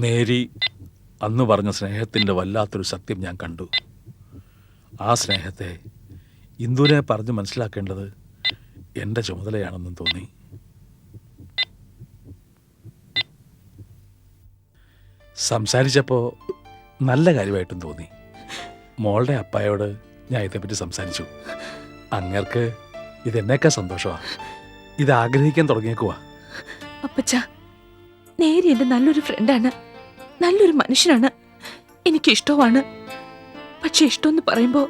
നേരി അന്ന് പറഞ്ഞ സ്നേഹത്തിന്റെ വല്ലാത്തൊരു സത്യം ഞാൻ കണ്ടു. ആ സ്നേഹത്തെ ഇന്ദുവിനെ പറഞ്ഞ് മനസ്സിലാക്കേണ്ടത് എന്റെ ചുമതലയാണെന്നും തോന്നി. സംസാരിച്ചപ്പോൾ നല്ല കാര്യമായിട്ടും തോന്നി. മോളുടെ അപ്പായോട് ഞാൻ ഇതേപ്പറ്റി സംസാരിച്ചു. അങ്ങേർക്ക് ഇതെന്നേക്കാ സന്തോഷമാണ് ഇത് ആഗ്രഹിക്കാൻ തുടങ്ങിയേക്കുവാ. അപ്പച്ച നേരി എന്റെ നല്ലൊരു ഫ്രണ്ടാണ് നല്ലൊരു മനുഷ്യനാണ്. എനിക്ക് ഇഷ്ടവുമാണ് പക്ഷെ ഇഷ്ടമെന്ന് പറയുമ്പോ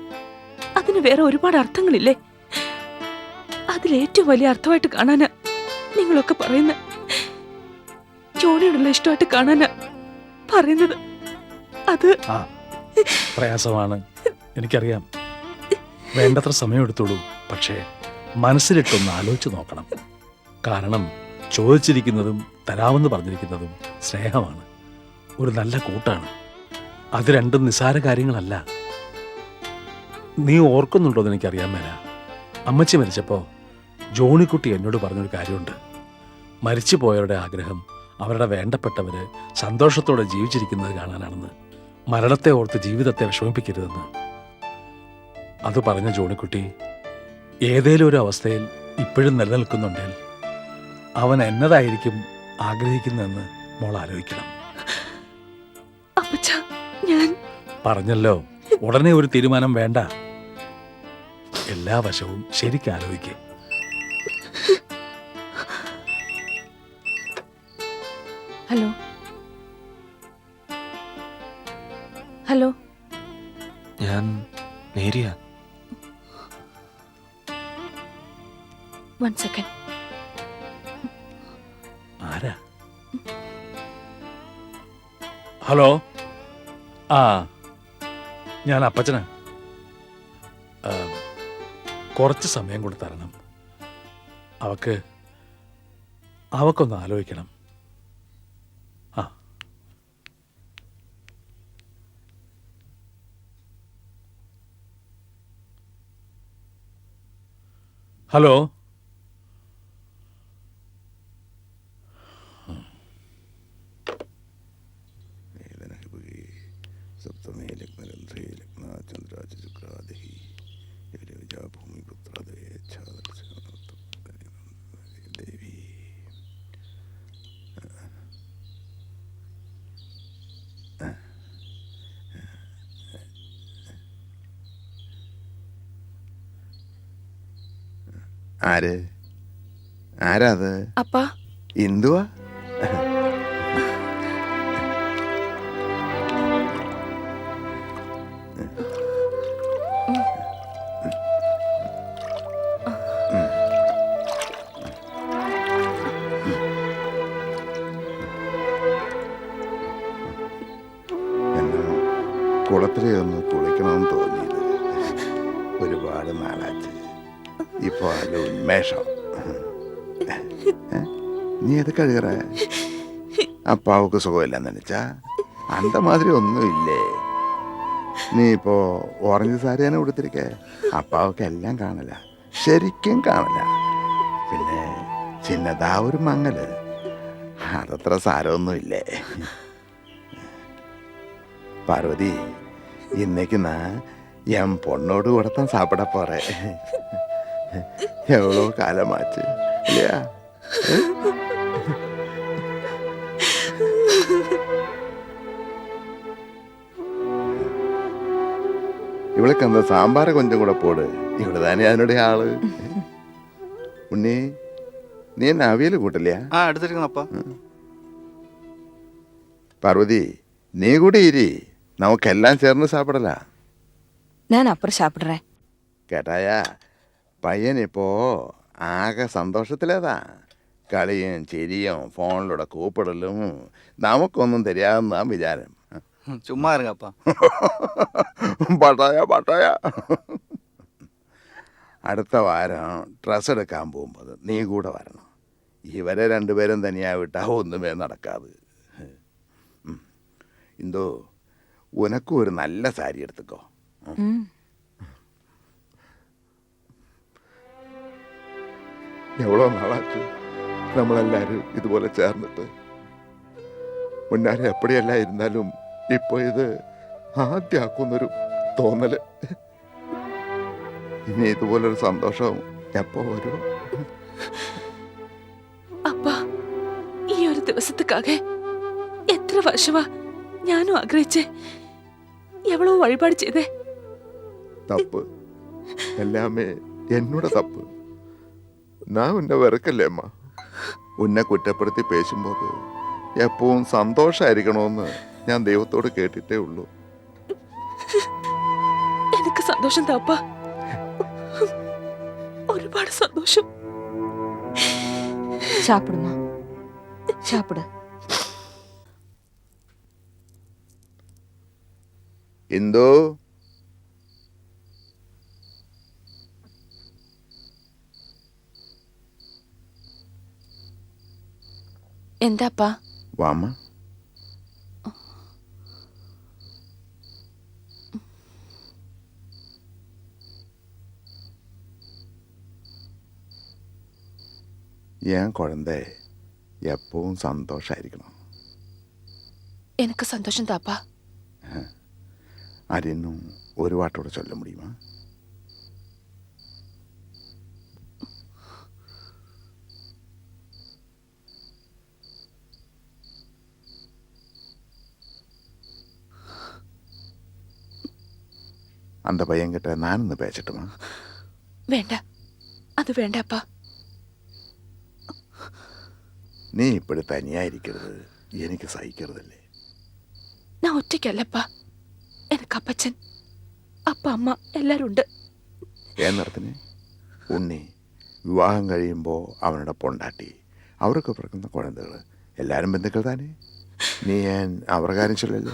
അതിന് വേറെ ഒരുപാട് അർത്ഥങ്ങളില്ലേ? അതിലേറ്റവും വലിയ അർത്ഥമായിട്ട് കാണാനാ നിങ്ങളൊക്കെ പറയുന്ന. ജോണിയോടുള്ള ഇഷ്ടമായിട്ട് കാണാനാ പറയുന്നത്. അത് പ്രയാസമാണ്. എനിക്കറിയാം. വേണ്ടത്ര സമയം സമയമെടുത്തോളൂ പക്ഷേ മനസ്സിലിട്ടൊന്ന് ആലോചിച്ച് നോക്കണം. കാരണം ചോദിച്ചിരിക്കുന്നതും തരാമെന്ന് പറഞ്ഞിരിക്കുന്നതും സ്നേഹമാണ്. ഒരു നല്ല കൂട്ടാണ്. അത് രണ്ടും നിസാര കാര്യങ്ങളല്ല. നീ ഓർക്കുന്നുണ്ടോ എന്ന് എനിക്കറിയാൻ മേല. അമ്മച്ചി മരിച്ചപ്പോൾ ജോണിക്കുട്ടി എന്നോട് പറഞ്ഞൊരു കാര്യമുണ്ട്. മരിച്ചു പോയവരുടെ ആഗ്രഹം അവരുടെ വേണ്ടപ്പെട്ടവര് സന്തോഷത്തോടെ ജീവിച്ചിരിക്കുന്നത് കാണാനാണെന്ന്. മരണത്തെ ഓർത്ത് ജീവിതത്തെ വിഷമിപ്പിക്കരുതെന്ന്. അത് പറഞ്ഞ ജോണിക്കുട്ടി ഏതേലും ഒരു അവസ്ഥയിൽ ഇപ്പോഴും നിലനിൽക്കുന്നുണ്ടെങ്കിൽ അവൻ എന്നതായിരിക്കും ആഗ്രഹിക്കുന്നതെന്ന് മോൾ ആലോചിക്കണം. അപ്പച്ച ഞാൻ പറഞ്ഞല്ലോ ഉടനെ ഒരു തീരുമാനം വേണ്ട. എല്ലാ വശവും ശരിക്കും ആലോചിക്കേ. ഹലോ? ഹലോ? ഞാൻ നേരിയ. വൺ സെക്കൻഡ് ആരാ? ഹലോ? ആ. ഞാൻ അപ്പച്ചന് കുറച്ച് സമയം കൂടെ തരണം. അവക്ക് അവക്കൊന്ന് ആലോചിക്കണം. ആ. ഹലോ? ആരാ അത് അപ്പാ. എന്തുവാ? നീ അത് കഴുകറ അപ്പാവുക്ക് സുഖമില്ലെന്ന് വെച്ചാ അന്ത മാതിരി ഒന്നുമില്ലേ നീ ഇപ്പോ ഓറഞ്ച് സാരി തന്നെ കൊടുത്തിരിക്കേ അപ്പാവൊക്കെ എല്ലാം കാണല ശരിക്കും കാണല പിന്നെ ചിന്നതാ ഒരു മങ്ങല് അതത്ര സാരമൊന്നുമില്ലേ പാർവതി இன்னைக்கு நான் என் பொண்ணோடு கூட தான் சாப்பிட போறேன் எவ்வளோ காலமாச்சு இல்லையா ഇവിടെ എന്താ സാമ്പാറ കൊഞ്ചം കൂടെ പോട്. ഇവിടെ തന്നെ അതിനുടെ ആൾ. ഉണ്ണി നീ എന്നെ അവിയൽ കൂട്ടില്ല ആ പാർവതി നീ കൂടി ഇരി. നമുക്കെല്ലാം ചേർന്ന് സാപ്പിടല. ഞാൻ അപ്പുറം സാപ്പിടറേ. കേട്ടായ പയ്യനിപ്പോ ആകെ സന്തോഷത്തിലേതാ. കളിയും ചിരിയും ഫോണിലൂടെ കൂപ്പിടലും നമുക്കൊന്നും തരാമെന്നാ വിചാരം. ചുമ്മാ இருங்கப்பா പട്ടായ പട്ടായ. അടുത്ത വാരം ഡ്രസ് എടുക്കാൻ പോകുമ്പോൾ നീ കൂടെ വരണം. ഇവരെ രണ്ടുപേരും തനിയാ വിട്ടാ ഒന്നുമേ നടക്കാതെ. ഉം. എന്തോ ഉനക്കും ഒരു നല്ല സാരി എടുത്തുക്കോ. എവ്വളോ നാളാച്ചു നമ്മളെല്ലാരും ഇതുപോലെ ചേർന്നിട്ട്. മുന്നാരെ എപ്പടിയല്ല ഇരുന്നാലും ഇപ്പൊ ഇത് ആദ്യമാക്കുന്നൊരു തോന്നൽ. ഇനി ഇതുപോലൊരു സന്തോഷം എപ്പോ വരും? അപ്പ ഈ ഒരു ദിവസത്തേക്കാകെ എത്ര വർഷമാ ഞാനും ആഗ്രഹിച്ചേ. എവളോ വഴിപാട് ചെയ്തേ. തപ്പ്. എല്ലാമേ എന്നോട് തപ്പ്. ഞാൻ ഉന്നെ വെറുക്കല്ലേ അമ്മ? ഉന്നെ കുറ്റപ്പെടുത്തി പേശുമ്പോൾ എപ്പോഴും സന്തോഷമായിരിക്കണമെന്ന് ഞാൻ ദൈവത്തോട് കേട്ടിട്ടേ ഉള്ളൂ എനിക്ക് സന്തോഷം താപ്പാ ഒരുപാട് സന്തോഷം சாப்பிடுமா சாப்பிடு എന്തോ എന്താപ്പാ വാമ ഞാൻ കുഴന്ത എപ്പോഴും സന്തോഷമായിരിക്കണം എനിക്ക് സന്തോഷം താപ്പാ. അരിയനും ഒരു പാട്ടോടെ ചൊല്ല മുടിയുമോ? അന്റെ പയ്യൻ കിട്ടാൻ ഞാനൊന്ന് പേച്ചിട്ടുമാ വേണ്ട. അത് വേണ്ട അപ്പാ. നീ ഇപ്പോഴും തനിയായിരിക്കരുത്. എനിക്ക് സഹിക്കരുതല്ലേ? ഞാൻ ഒറ്റയ്ക്കല്ലപ്പാ. എനിക്ക് അപ്പച്ചൻ അപ്പ അമ്മ എല്ലാരും ഉണ്ട് ഏന്നടത്തിന് ഉണ്ണി. വിവാഹം കഴിയുമ്പോൾ അവനുടെ പൊണ്ടാട്ടി. അവർക്ക് പിറക്കുന്ന കുഴന്തകൾ എല്ലാവരും ബന്ധുക്കൾ താനേ. നീ ഞാൻ അവരുടെ കാര്യം ചൊല്ലല്ലോ?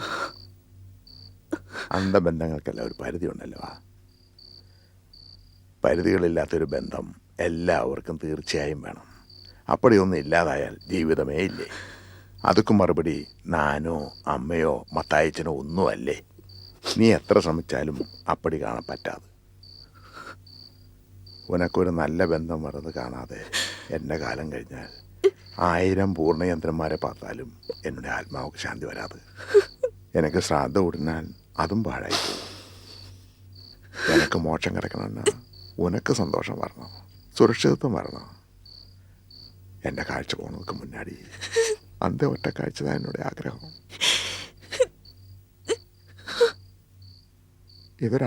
അന്ധ ബന്ധങ്ങൾക്കെല്ലാം ഒരു പരിധി ഉണ്ടല്ലോ. ആ. പരിധികളില്ലാത്തൊരു ബന്ധം എല്ലാവർക്കും തീർച്ചയായും വേണം. അപ്പടിയൊന്നും ഇല്ലാതായാൽ ജീവിതമേ ഇല്ലേ? അതൊക്കെ മറുപടി നാനോ അമ്മയോ മത്തായച്ചനോ ഒന്നുമല്ലേ? നീ എത്ര ശ്രമിച്ചാലും അപ്പടി കാണാൻ പറ്റാതെ. ഉനക്കൊരു നല്ല ബന്ധം വരുന്നത് കാണാതെ എന്റെ കാലം കഴിഞ്ഞാൽ ആയിരം പൂർണയന്ത്രന്മാരെ പാർത്താലും എന്നുടെ ആത്മാവുക്ക് ശാന്തി വരാതെ. എനിക്ക് ശ്രാദ്ധ ഉടനാൽ അതും പാഴായി പോകും എനിക്ക് മോക്ഷം കിടക്കണമെന്ന് ഉനക്ക് സന്തോഷം വരണം. സുരക്ഷിതത്വം വരണം. എന്റെ കാഴ്ച പോണതുക്ക് മുന്നാടി. അന്ത ഒറ്റ കാഴ്ച എന്നോട് ആഗ്രഹം. ഇതൊരു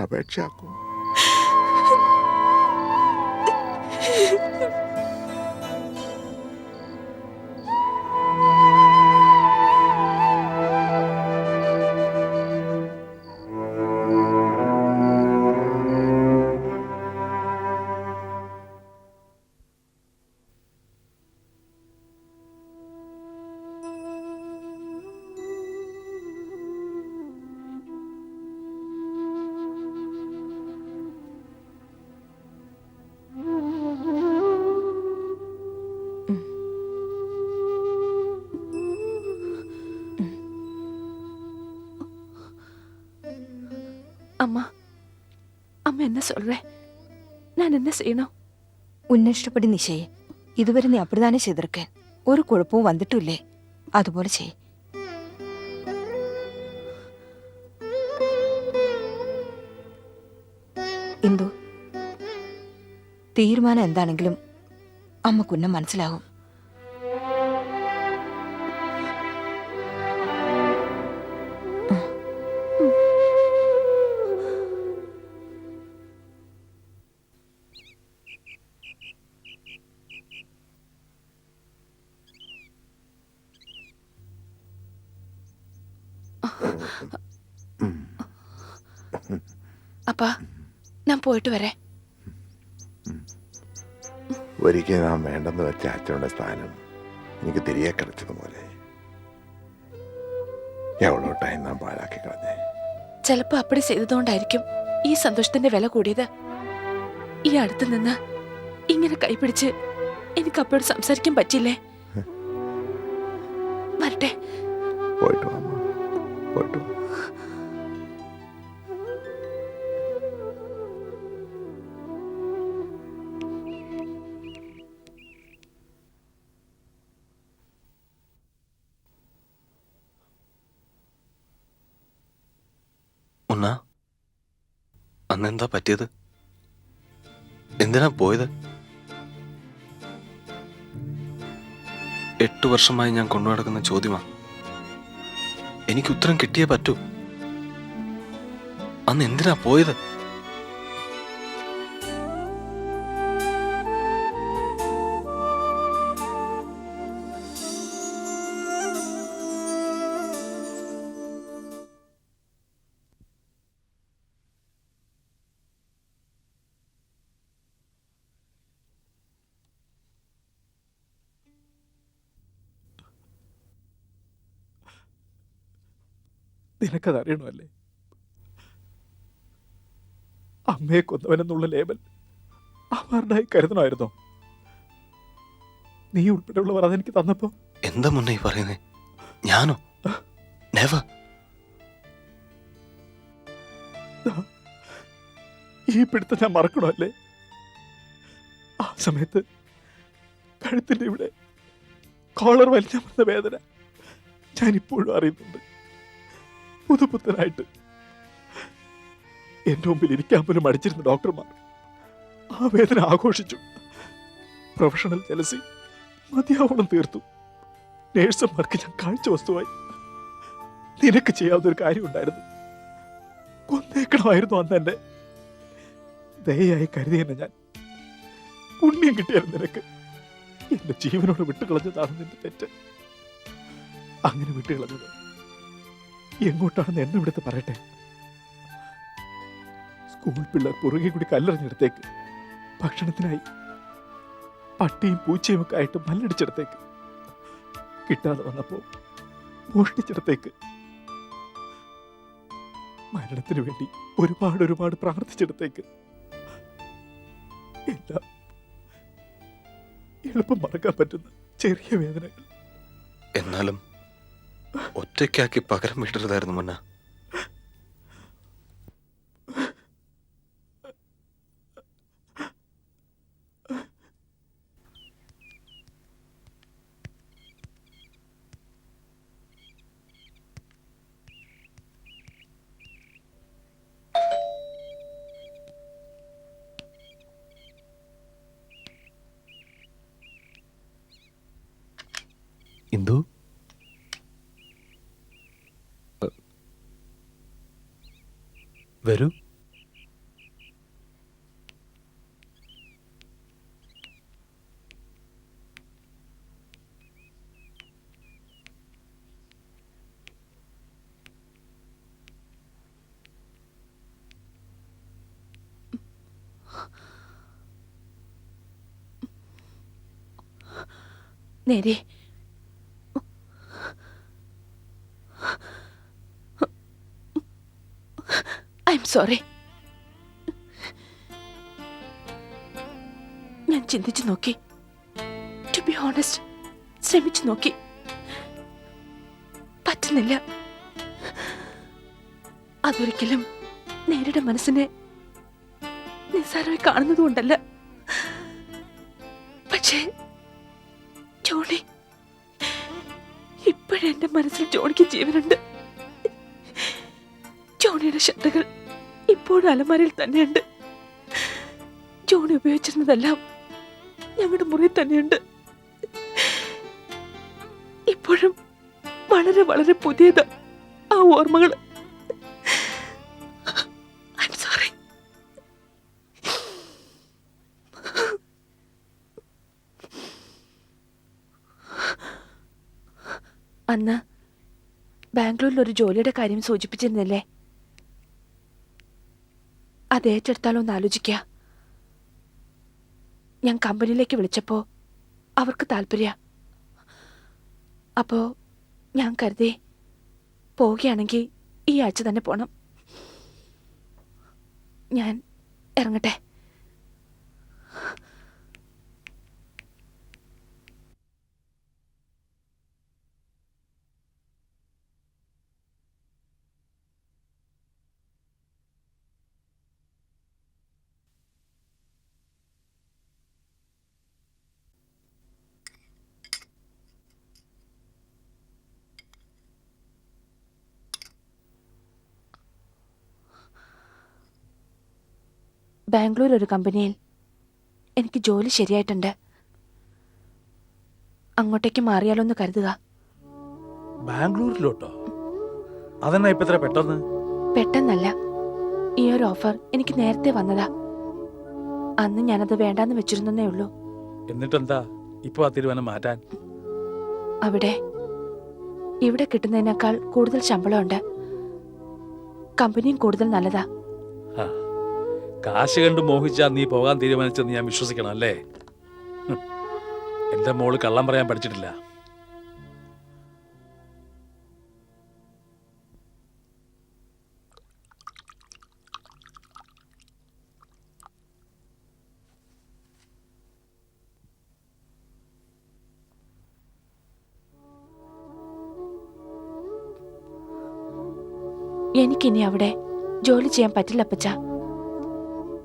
அம்மா அம்மா என்ன சொல்றே நான் என்ன செய்யணும் உன்னை இஷ்டப்படி நீ செய் இதுவரை நீ அப்படிதானே செய்திருக்க ஒரு குழப்பமும் வந்துட்டும் இல்லே അതുപോലെ ചെയ് ഇന്ദു തീരുമാനം എന്താണെങ്കിലും അമ്മക്കുന്നെ മനസ്സിലാവും അപ്പ ഞാൻ പോയിട്ട് വരെ. ഒരിക്കൽ നാം വേണ്ടെന്ന് വെച്ച അച്ഛനുടെ സ്ഥാനം എനിക്ക് തിരികെ കിടച്ചതുപോലെ എവളോ ടൈം നാം പാഴാക്കി കളഞ്ഞേ. ചിലപ്പോ അപ്പടി ചെയ്തതുകൊണ്ടായിരിക്കും ഈ സന്തോഷത്തിന്റെ വില കൂടിയത്. ഈ അടുത്ത് നിന്ന് ഇങ്ങനെ കൈപിടിച്ച് എനിക്ക് അപ്പോഴും സംസാരിക്കാൻ പറ്റില്ലേ വരട്ടെ. പോയിട്ട് വന്നു പോട്ടു. ഉണ്ണ അന്നെന്താ പറ്റിയത്? എന്തിനാ പോയത്? എട്ടു വർഷമായി ഞാൻ കൊണ്ടുനടക്കുന്ന ചോദ്യമാണ് എനിക്ക് ഉത്തരം കിട്ടിയേ പറ്റൂ. അന്ന് എന്തിനാ പോയത്? നിനക്കത് അറിയണമല്ലേ അമ്മയെ കൊന്നവനെന്നുള്ള ലേബൽ അവരുടായി കരുതണമായിരുന്നോ? നീ ഉൾപ്പെടെയുള്ളവർ അതെനിക്ക് തന്നപ്പോ? എന്താ മുന്നേ പറയുന്നേ? ഞാനോ? നെവർ? ഈ പിടുത്തം ഞാൻ മറക്കണമല്ലേ? ആ സമയത്ത് കഴുത്തിന്റെ ഇവിടെ കോളർ വലിഞ്ഞമർന്ന വേദന ഞാനിപ്പോഴും അറിയുന്നുണ്ട്. പുതുപുത്തനായിട്ട് എന്റെ മുമ്പിൽ ഇരിക്കാൻ പോലും അടിച്ചിരുന്ന ഡോക്ടർമാർ ആ വേദന ആഘോഷിച്ചു. പ്രൊഫഷണൽ ജലസി മതിയാവണം തീർത്തു. നേഴ്സുമാർക്ക് ഞാൻ കാഴ്ച വസ്തുവായി. നിനക്ക് ചെയ്യാവുന്ന ഒരു കാര്യം ഉണ്ടായിരുന്നു കൊന്നേക്കണമായിരുന്നു അന്ന് എന്നെ. ദയയായി കരുതിയെന്ന് ഞാൻ. പുണ്യം കിട്ടിയായിരുന്നു നിനക്ക്. എന്റെ ജീവനോട് വിട്ടുകളഞ്ഞതാണ് നിന്റെ തെറ്റ്. അങ്ങനെ വിട്ടുകളഞ്ഞത് എങ്ങോട്ടാണെന്ന് എന്നെ ഇവിടുത്തെ പറയട്ടെ. സ്കൂൾ പിള്ളേർ പുറകെ കൂടി കല്ലെറിഞ്ഞെടുത്തേക്ക്. ഭക്ഷണത്തിനായി പട്ടിയും പൂച്ചയും ഒക്കെ ആയിട്ട് മല്ലടിച്ചെടുത്തേക്ക്. കിട്ടാതെ വന്നപ്പോ മോഷ്ടിച്ചെടുത്തേക്ക്. മരണത്തിന് വേണ്ടി ഒരുപാട് ഒരുപാട് പ്രാർത്ഥിച്ചെടുത്തേക്ക്. എളുപ്പം മറക്കാൻ പറ്റുന്ന ചെറിയ വേദനകൾ. എന്നാലും ഒറ്റയ്ക്കാക്കി പകരം വിടരുതായിരുന്നു മുന്ന ഇന്ദു വരൂ. നേരെ ഐ എം സോറി. ഞാൻ ചിന്തിച്ചു നോക്കി. ടു ബി ഓണസ്റ്റ് ശ്രമിച്ചു നോക്കി. പറ്റുന്നില്ല. അതൊരിക്കലും നേരിടെ മനസ്സിനെ നിസ്സാരമായി കാണുന്നതുകൊണ്ടല്ല പക്ഷേ ജോണി ഇപ്പോഴെന്റെ മനസ്സിൽ ജോണിക്ക് ജീവനുണ്ട്. ജോണിയുടെ ശ്രദ്ധകൾ ഇപ്പോഴും അലമാരയിൽ തന്നെയുണ്ട്. ജോണി ഉപയോഗിച്ചിരുന്നതെല്ലാം ഞങ്ങളുടെ മുറിയിൽ തന്നെയുണ്ട്. ഇപ്പോഴും വളരെ വളരെ പുതിയത് ആ ഓർമ്മകൾ സോറി അന്ന് ബാംഗ്ലൂരിൽ ഒരു ജോലിയുടെ കാര്യം സൂചിപ്പിച്ചിരുന്നില്ലേ? അത് ഏറ്റെടുത്താലോ എന്ന് ആലോചിക്കുക ഞാൻ കമ്പനിയിലേക്ക് വിളിച്ചപ്പോ അവർക്ക് താല്പര്യ. അപ്പോ ഞാൻ കരുതി പോവുകയാണെങ്കിൽ ഈ ആഴ്ച തന്നെ പോണം. ഞാൻ ഇറങ്ങട്ടെ. ബാംഗ്ലൂർ ഒരു കമ്പനിയിൽ. എനിക്ക് ജോലി ശരിയായിട്ടുണ്ട്. അങ്ങോട്ടേക്ക് മാറിയാലോ എന്ന് കരുതുക. ബാംഗ്ലൂരിലോട്ടോ? അതെന്നാ ഇപ്പൊ ഇത്ര പെട്ടെന്ന്? പെട്ടെന്നല്ല. ഈ ഒരു ഓഫർ എനിക്ക് നേരത്തെ വന്നതാ. അന്ന് ഞാനത് വേണ്ടാന്ന് വെച്ചിരുന്നേ ഉള്ളൂ. എന്നിട്ടെന്താ? ഇപ്പൊ ആ തീരുമാനം മാറ്റാൻ? അവിടെ. ഇവിടെ കിട്ടുന്നതിനേക്കാൾ കൂടുതൽ ശമ്പളമുണ്ട്. കമ്പനിയും കൂടുതൽ നല്ലതാ. ആ, കാശ് കണ്ട് മോഹിച്ചാ നീ പോകാൻ തീരുമാനിച്ചെന്ന് ഞാൻ വിശ്വസിക്കണം അല്ലേ? എന്റെ മോൾ കള്ളം പറയാൻ പഠിച്ചിട്ടില്ല. എനിക്കിനി അവിടെ ജോലി ചെയ്യാൻ പറ്റില്ല അപ്പച്ച.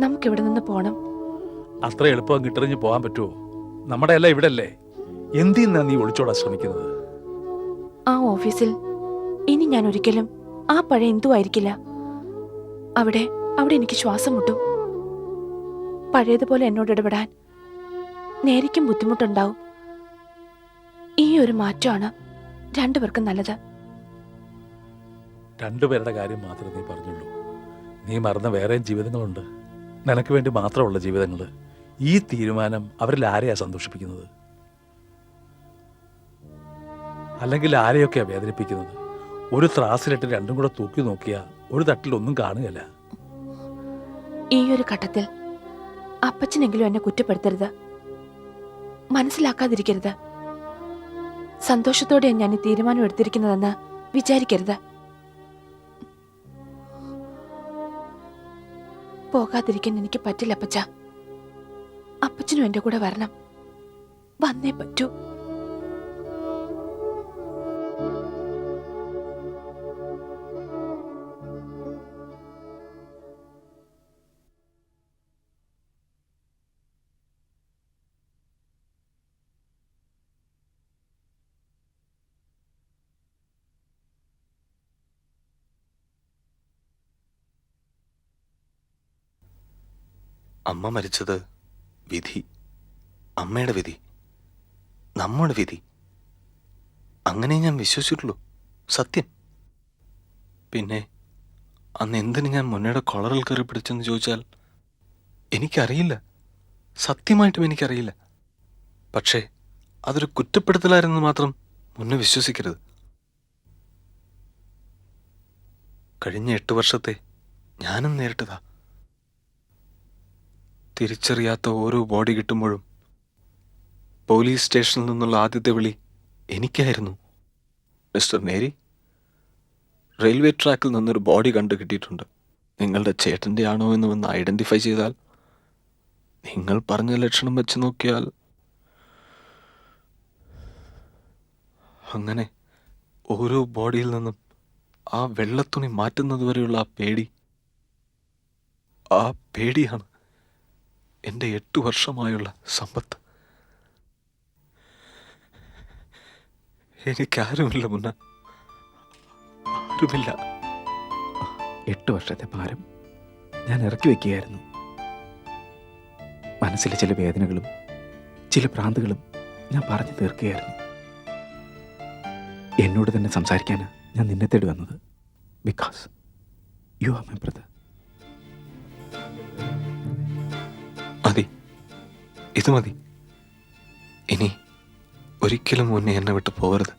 നമുക്കിവിടെ നിന്ന് പോണം. അത്ര എളുപ്പം കിട്ടറിഞ്ഞ് പോകാൻ പറ്റുമോ? നമ്മുടെ എല്ലാം ഇവിടെ അല്ലേ എന്തിനാ നീ ഒളിച്ചോടാൻ ശ്രമിക്കുന്നത്? ആ ഓഫീസിൽ ഇനി ഞാൻ ഒരിക്കലും ആ പഴയ എന്തു ആയിരിക്കില്ല അവിടെ അവിടെ എനിക്ക് ശ്വാസം മുട്ടും. പഴയതുപോലെ എന്നോട് ഇടപെടാൻ നേരിക്കും ബുദ്ധിമുട്ടുണ്ടാവും. ഈ ഒരു മാറ്റമാണ് രണ്ടുപേർക്കും നല്ലത്. രണ്ടുപേരുടെ കാര്യം മാത്രമേ നീ പറഞ്ഞുള്ളൂ. നീ മറന്ന വേറെയും ജീവിതങ്ങളുണ്ട്. നിനക്ക് വേണ്ടി മാത്രമുള്ള ജീവിതങ്ങൾ ഈ തീരുമാനം അവരിൽ ആരെയാണ് സന്തോഷിപ്പിക്കുന്നത്? അല്ലെങ്കിൽ ആരെയൊക്കെയാണ് വേദനിപ്പിക്കുന്നത്? ഒരു ത്രാസിലിട്ട് രണ്ടും കൂടെ തൂക്കി നോക്കിയാൽ ഒരു തട്ടിൽ ഒന്നും കാണുകയല്ല. ഈ ഒരു ഘട്ടത്തിൽ അപ്പച്ചനെങ്കിലും എന്നെ കുറ്റപ്പെടുത്തരുത്. മനസ്സിലാക്കാതിരിക്കരുത്. സന്തോഷത്തോടെയാണ് ഞാൻ ഈ തീരുമാനം എടുത്തിരിക്കുന്നതെന്ന് വിചാരിക്കരുത്. പോകാതിരിക്കാൻ എനിക്ക് പറ്റില്ല അപ്പച്ച. അപ്പച്ചനും എന്റെ കൂടെ വരണം. വന്നേ പറ്റൂ. അമ്മ മരിച്ചത് വിധി. അമ്മയുടെ വിധി. നമ്മുടെ വിധി. അങ്ങനെ ഞാൻ വിശ്വസിച്ചിട്ടുള്ളൂ. സത്യം. പിന്നെ അന്ന് എന്തിന് ഞാൻ മുന്നയുടെ കൊളറിൽ കയറി പിടിച്ചെന്ന് ചോദിച്ചാൽ എനിക്കറിയില്ല. സത്യമായിട്ടും എനിക്കറിയില്ല. പക്ഷേ അതൊരു കുറ്റപ്പെടുത്തലായിരുന്നു മാത്രം മുന്നേ വിശ്വസിക്കരുത്. കഴിഞ്ഞ എട്ട് വർഷത്തെ ഞാനും നേരിട്ടതാ. തിരിച്ചറിയാത്ത ഓരോ ബോഡി കിട്ടുമ്പോഴും പോലീസ് സ്റ്റേഷനിൽ നിന്നുള്ള ആദ്യത്തെ വിളി എനിക്കായിരുന്നു. മിസ്റ്റർ നേരി റെയിൽവേ ട്രാക്കിൽ നിന്നൊരു ബോഡി കണ്ടു കിട്ടിയിട്ടുണ്ട്. നിങ്ങളുടെ ചേട്ടന്റെ ആണോ എന്ന് വന്ന് ഐഡന്റിഫൈ ചെയ്താൽ നിങ്ങൾ പറഞ്ഞ ലക്ഷണം വെച്ച് നോക്കിയാൽ അങ്ങനെ ഓരോ ബോഡിയിൽ നിന്നും ആ വെള്ളത്തുണി മാറ്റുന്നത് വരെയുള്ള ആ പേടി ആ പേടിയാണ് എന്റെ എട്ട് വർഷമായുള്ള സമ്പത്ത്. എനിക്കാരുമില്ല മുന്ന. ആരുമില്ല. എട്ട് വർഷത്തെ ഭാരം ഞാൻ ഇറക്കി വയ്ക്കുകയായിരുന്നു മനസ്സിലെ ചില വേദനകളും ചില ഭ്രാന്തുകളും ഞാൻ പറഞ്ഞു തീർക്കുകയായിരുന്നു. എന്നോട് തന്നെ സംസാരിക്കാനാണ് ഞാൻ നിന്നെ തേടി വന്നത്. Because you are my brother ഇത് മതി. ഇനി ഒരിക്കലും മുന്നേ എന്നെ വിട്ട് പോകരുത്.